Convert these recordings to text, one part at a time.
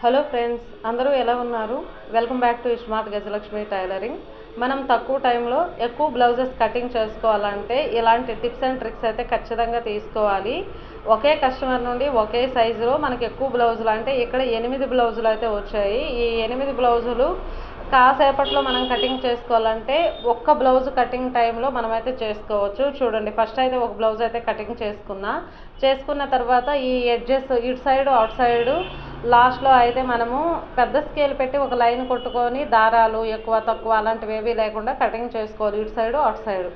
Hello friends అందరూ ఎలా ఉన్నారు? Welcome back to smart Gajalakshmi tailoring. మనం తక్కువ టైంలో ఎక్కువ బ్లౌజెస్ కటింగ్ చేసుకోవాలంటే ఇలాంటి టిప్స్ అండ్ ట్రిక్స్ అయితే ఖచ్చితంగా తీసుకోవాలి. ఒకే కస్టమర్ నుండి ఒకే సైజులో మనకి ఎక్కువ బ్లౌజులు అంటే ఇక్కడ ఎనిమిది బ్లౌజులు అయితే వచ్చాయి. ఈ ఎనిమిది బ్లౌజులు కాసేపట్లో మనం కటింగ్ చేసుకోవాలంటే ఒక్క బ్లౌజ్ కటింగ్ టైంలో మనమైతే చేసుకోవచ్చు. చూడండి ఫస్ట్ అయితే ఒక బ్లౌజ్ అయితే కటింగ్ చేసుకున్నా. చేసుకున్న తర్వాత ఈ ఎడ్జెస్ ఇటు సైడ్ అవుట్ సైడ్ లాస్ట్లో అయితే మనము పెద్ద స్కేల్ పెట్టి ఒక లైన్ కొట్టుకొని దారాలు ఎక్కువ తక్కువ అలాంటివి ఏవీ లేకుండా కటింగ్ చేసుకోవాలి ఇటు సైడు అటు సైడు.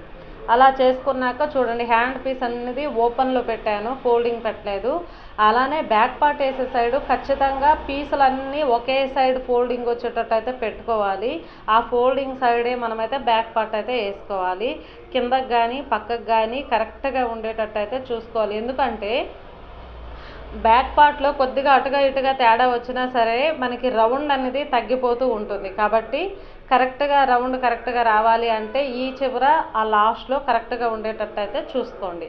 అలా చేసుకున్నాక చూడండి హ్యాండ్ పీస్ అనేది ఓపెన్లో పెట్టాను ఫోల్డింగ్ పెట్టలేదు. అలానే బ్యాక్ పార్ట్ వేసే సైడు ఖచ్చితంగా పీసులన్నీ ఒకే సైడ్ ఫోల్డింగ్ వచ్చేటట్టు అయితే పెట్టుకోవాలి. ఆ ఫోల్డింగ్ సైడే మనమైతే బ్యాక్ పార్ట్ అయితే వేసుకోవాలి. కిందకి కానీ పక్కకు కానీ కరెక్ట్గా ఉండేటట్టు అయితే చూసుకోవాలి. ఎందుకంటే బ్యాక్ పార్ట్లో కొద్దిగా అటుగా ఇటుగా తేడా వచ్చినా సరే మనకి రౌండ్ అనేది తగ్గిపోతూ ఉంటుంది. కాబట్టి కరెక్ట్గా రౌండ్ కరెక్ట్గా రావాలి అంటే ఈ చివర ఆ లాస్ట్లో కరెక్ట్గా ఉండేటట్టు అయితే చూసుకోండి.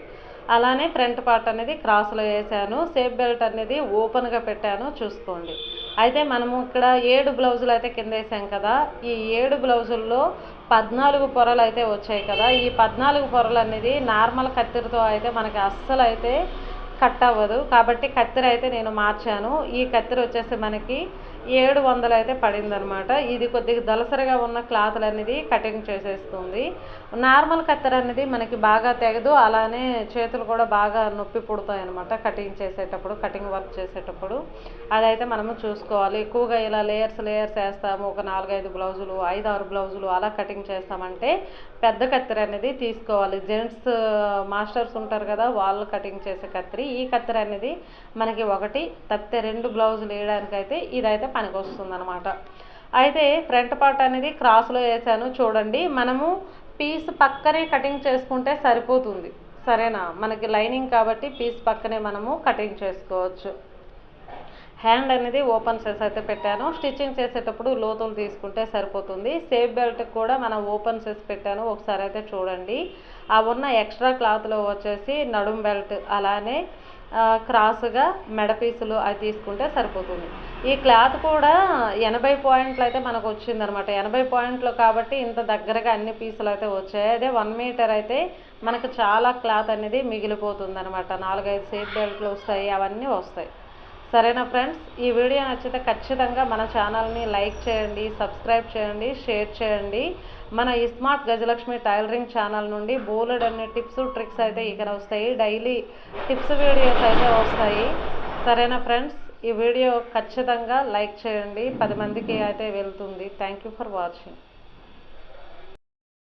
అలానే ఫ్రంట్ పార్ట్ అనేది క్రాస్లో వేసాను. సేఫ్ బెల్ట్ అనేది ఓపెన్గా పెట్టాను. చూసుకోండి. అయితే మనము ఇక్కడ ఏడు బ్లౌజులు అయితే కింద వేసాం కదా ఈ ఏడు బ్లౌజుల్లో పద్నాలుగు పొరలు అయితే వచ్చాయి కదా ఈ పద్నాలుగు పొరలు అనేది నార్మల్ కత్తిరితో అయితే మనకి అస్సలు అయితే కట్ అవ్వదు. కాబట్టి కత్తెర అయితే నేను మార్చాను. ఈ కత్తెర వచ్చేసి మనకి ఏడు వందలు అయితే పడిందనమాట ఇది కొద్దిగా దలసరిగా ఉన్న క్లాత్లు అనేది కటింగ్ చేసేస్తుంది. నార్మల్ కత్తెర అనేది మనకి బాగా తెగదు అలానే చేతులు కూడా బాగా నొప్పి పుడతాయి అనమాట కటింగ్ చేసేటప్పుడు కటింగ్ వర్క్ చేసేటప్పుడు. అదైతే మనము చూసుకోవాలి. ఎక్కువగా ఇలా లేయర్స్ లేయర్స్ వేస్తాము. ఒక నాలుగైదు బ్లౌజులు ఐదు ఆరు బ్లౌజులు అలా కటింగ్ చేస్తామంటే పెద్ద కత్తెర అనేది తీసుకోవాలి. జెంట్స్ మాస్టర్స్ ఉంటారు కదా వాళ్ళు కటింగ్ చేసే కత్తిరి ఈ కత్తెర అనేది మనకి ఒకటి తప్పితే రెండు బ్లౌజులు వేయడానికైతే ఇదైతే పనికొస్తుంది అనమాట అయితే ఫ్రంట్ పార్ట్ అనేది క్రాస్లో వేసాను చూడండి. మనము పీస్ పక్కనే కటింగ్ చేసుకుంటే సరిపోతుంది. సరేనా? మనకి లైనింగ్ కాబట్టి పీస్ పక్కనే మనము కటింగ్ చేసుకోవచ్చు. హ్యాండ్ అనేది ఓపెన్ చేసి అయితే పెట్టాను. స్టిచ్చింగ్ చేసేటప్పుడు లోతులు తీసుకుంటే సరిపోతుంది. సేఫ్ బెల్ట్ కూడా మనం ఓపెన్ చేసి పెట్టాను. ఒకసారి అయితే చూడండి. ఆ ఉన్న ఎక్స్ట్రా క్లాత్లో వచ్చేసి నడుం బెల్ట్ అలానే క్రాస్గా మెడ పీసులు అవి తీసుకుంటే సరిపోతుంది. ఈ క్లాత్ కూడా ఎనభై పాయింట్లు అయితే మనకు వచ్చిందనమాట. ఎనభై పాయింట్లు కాబట్టి ఇంత దగ్గరగా అన్ని పీసులు అయితే వచ్చాయి. అదే వన్ మీటర్ అయితే మనకు చాలా క్లాత్ అనేది మిగిలిపోతుంది అనమాట నాలుగైదు సేఫ్ బెల్ట్లు వస్తాయి అవన్నీ వస్తాయి. సరేనా ఫ్రెండ్స్? ఈ వీడియో నచ్చితే ఖచ్చితంగా మన ఛానల్ని లైక్ చేయండి సబ్స్క్రైబ్ చేయండి షేర్ చేయండి. మన స్మార్ట్ గజలక్ష్మి టైలరింగ్ ఛానల్ నుండి బోలెడ్ అనే టిప్స్ ట్రిక్స్ అయితే ఇక్కడ వస్తాయి. డైలీ టిప్స్ వీడియోస్ అయితే వస్తాయి. సరేనా ఫ్రెండ్స్? ఈ వీడియో ఖచ్చితంగా లైక్ చేయండి. పది మందికి అయితే వెళ్తుంది. Thank you for watching.